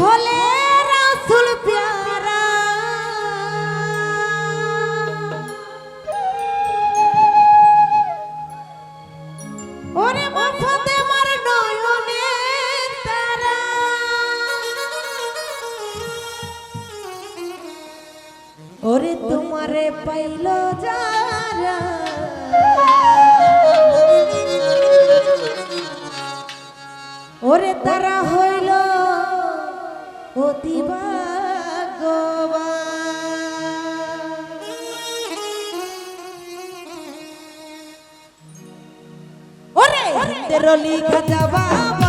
হলে রাসুল প্যারা। ওরে মফতে মার নয়নে তারা। ওরে তোমারে পাইল যারা। ওরে তারা অতি ওরে রলি খাজা বাবা